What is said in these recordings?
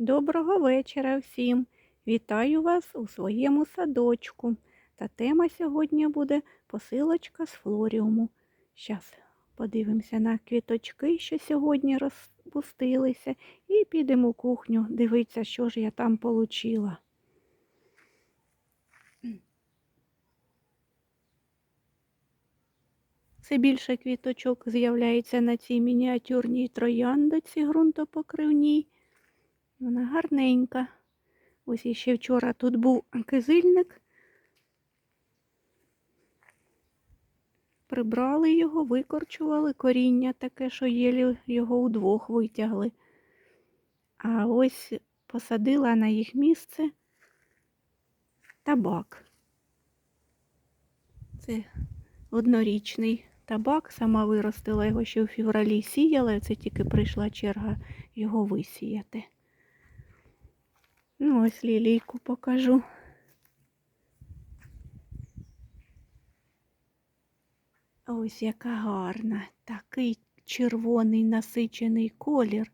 Доброго вечора всім! Вітаю вас у своєму садочку. Та тема сьогодні буде посилочка з флоріуму. Зараз подивимося на квіточки, що сьогодні розпустилися, і підемо у кухню дивитися, що ж я там получила. Все більше квіточок з'являється на цій мініатюрній трояндоці ґрунтопокривній. Вона гарненька. Ось іще вчора тут був кизильник. Прибрали його, викорчували коріння таке, що єлі його удвох витягли. А ось посадила на їх місце табак. Це однорічний табак, сама виростила його ще в февралі сіяла, це тільки прийшла черга його висіяти. Ну, ось лілійку покажу. Ось яка гарна, такий червоний насичений колір.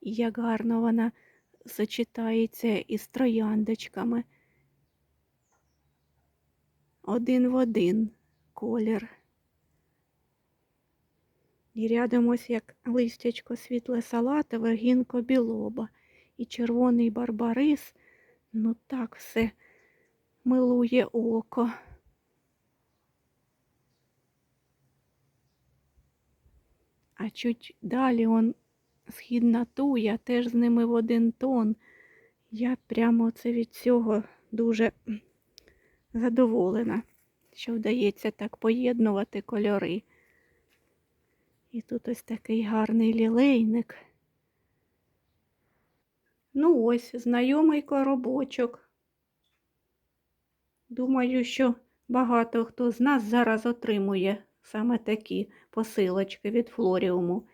І як гарно вона сочетається із трояндочками. Один в один колір. І рядом ось як листячко світле салатове, гінко білоба і червоний барбарис. Ну так все милує око. А чуть далі он східна туя, теж з ними в один тон. Я прямо це від цього дуже задоволена, що вдається так поєднувати кольори. І тут ось такий гарний лілейник. Ну ось, знайомий коробочок. Думаю, що багато хто з нас зараз отримує саме такі посилочки від флоріуму.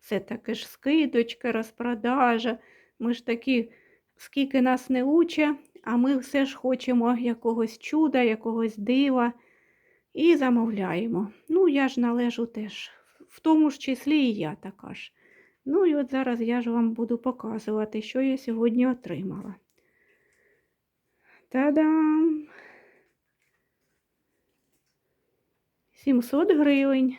Це таке ж скидочка, розпродажа. Ми ж такі, скільки нас не учать, а ми все ж хочемо якогось чуда, якогось дива і замовляємо. Ну, я ж належу теж, в тому ж числі і я така ж. Ну і от зараз я ж вам буду показувати, що я сьогодні отримала. Та-дам! 700 гривень.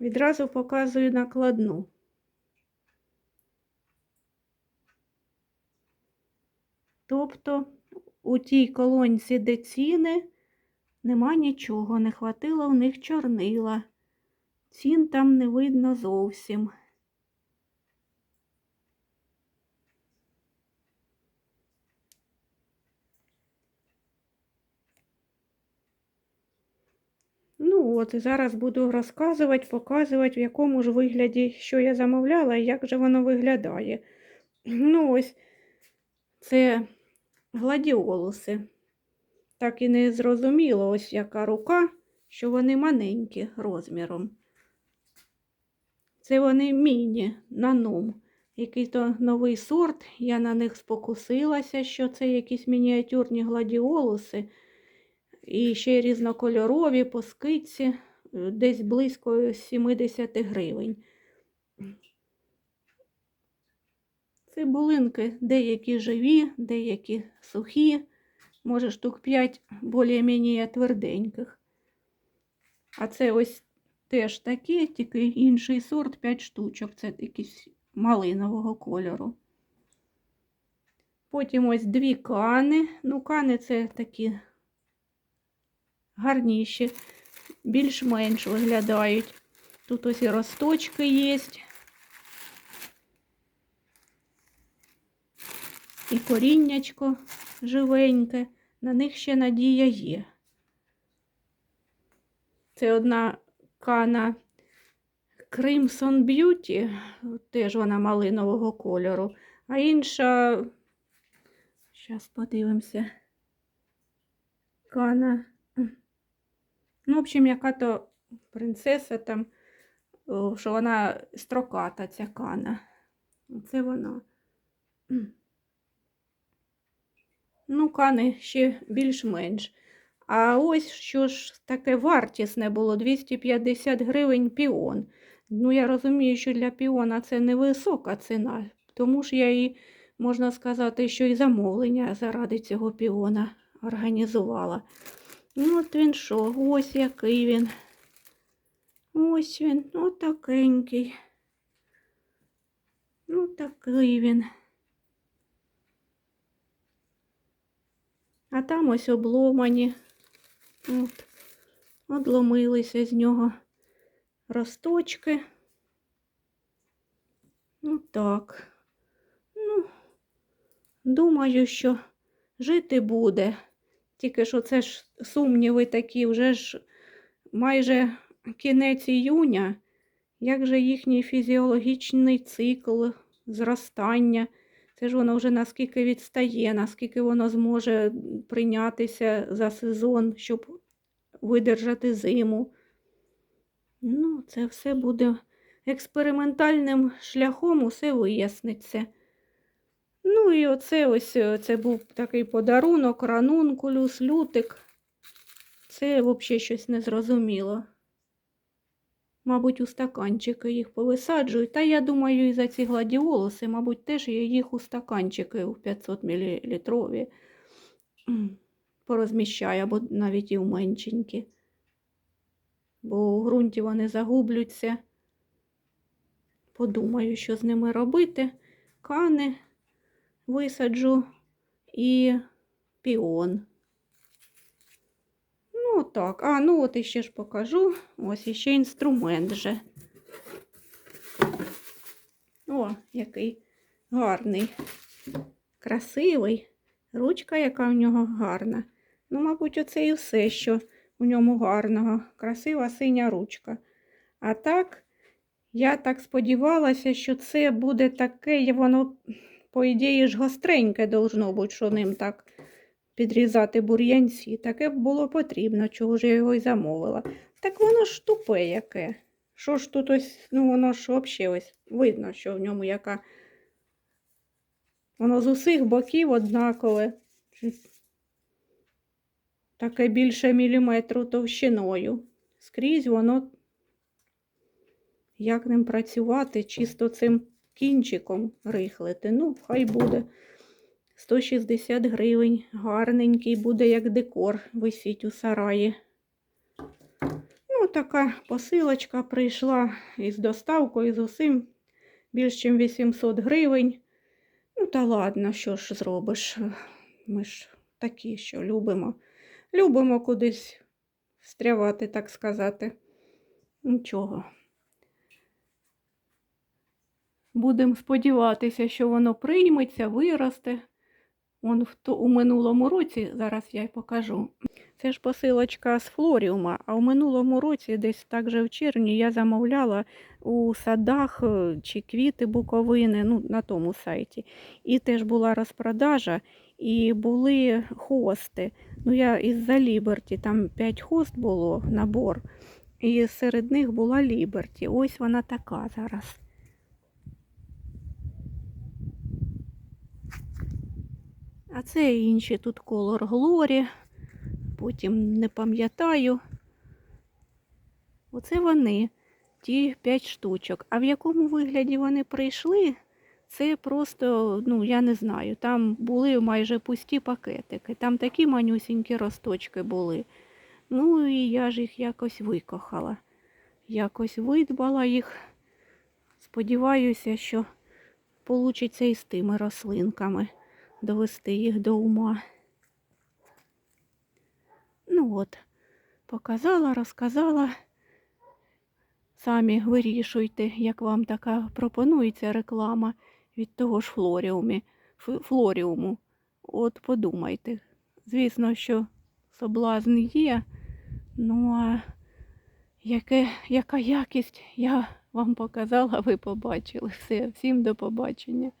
Відразу показую накладну. Тобто у тій колонці, де ціни, нема нічого, не хватило в них чорнила. Цін там не видно зовсім. Ну от, зараз буду розказувати, показувати, в якому ж вигляді, що я замовляла і як же воно виглядає. Ну, ось це гладіолуси. Так і не зрозуміло, ось яка рука, що вони маленькі розміром. Це вони міні наном. Який то новий сорт. Я на них спокусилася, що це якісь мініатюрні гладіолуси. І ще різнокольорові по скидці, десь близько 70 гривень. Цибулинки деякі живі, деякі сухі, може штук 5 більш-менш тверденьких. А це ось теж такі, тільки інший сорт 5 штучок. Це якісь малинового кольору. Потім ось дві кани. Ну, кани це такі гарніші, більш-менш виглядають. Тут ось і росточки є. І коріннячко живеньке, на них ще надія є. Це одна кана Crimson Beauty, теж вона малинового кольору, а інша, зараз подивимося, кана, ну, в общем, яка то принцеса там, що вона строката, ця кана. Це вона. Ну, кани ще більш-менш. А ось що ж таке вартісне було 250 гривень піон. Ну, я розумію, що для піона це невисока ціна, тому ж я і, можна сказати, що і замовлення заради цього піона організувала. Ну, от він що, ось який він. Ось він, ну такенький. Ну, такий він. А там ось обломані. От, одломилися з нього росточки. Ну так. Ну, думаю, що жити буде. Тільки що це ж сумніви такі, вже ж майже кінець іюня. Як же їхній фізіологічний цикл зростання? Це ж воно вже наскільки відстає, наскільки воно зможе прийнятися за сезон, щоб видержати зиму. Ну, це все буде експериментальним шляхом, усе виясниться. Ну і оце ось е, це був такий подарунок, ранункулюс, лютик. Це взагалі щось незрозуміло. Мабуть, у стаканчики їх повисаджують. Та я думаю, і за ці гладіолуси, мабуть, теж я їх у стаканчики у 500 мл порозміщаю, або навіть і у меншенькі. Бо у ґрунті вони загубляться. Подумаю, що з ними робити. Кани висаджу і піон. Ну, так. А, ну от іще ж покажу. Ось іще інструмент же. О, який гарний, красивий. Ручка, яка в нього гарна. Ну, мабуть, оце і все, що у ньому гарного. Красива синя ручка. А так, я так сподівалася, що це буде таке, воно, по ідеї, ж гостреньке должно бути, що ним так підрізати бур'янці. Таке було потрібно, чого ж я його й замовила. Так воно ж тупе яке. Що ж тут ось, ну воно ж взагалі ось видно, що в ньому яка. Воно з усіх боків однакове. Таке більше міліметру товщиною. Скрізь воно, як ним працювати, чисто цим кінчиком рихлити. Ну, хай буде. 160 гривень. Гарненький буде, як декор, висіть у сараї. Ну, така посилочка прийшла із доставкою, з усім більш ніж 800 гривень. Ну, та ладно, що ж зробиш? Ми ж такі, що любимо. Любимо кудись встрявати, так сказати. Нічого. Будемо сподіватися, що воно прийметься, виросте. Он в то, у минулому році, зараз я й покажу. Це ж посилочка з флоріума, а у минулому році, десь так же в червні, я замовляла у садах е, чи квіти буковини, ну, на тому сайті. І теж була розпродажа, і були хости. Ну, я із-за Ліберті, там 5 хост було набор, і серед них була Ліберті. Ось вона така зараз. А це інші тут колор Глорі, потім не пам'ятаю. Оце вони, ті 5 штучок. А в якому вигляді вони прийшли, це просто, ну, я не знаю, там були майже пусті пакетики, там такі манюсінькі росточки були. Ну і я ж їх якось викохала. Якось видбала їх. Сподіваюся, що получиться і з тими рослинками довести їх до ума. Ну от, показала, розказала. Самі вирішуйте, як вам така пропонується реклама від того ж флоріумі, флоріуму. От подумайте. Звісно, що соблазн є, ну а яке, яка якість я вам показала, ви побачили. Все, всім до побачення.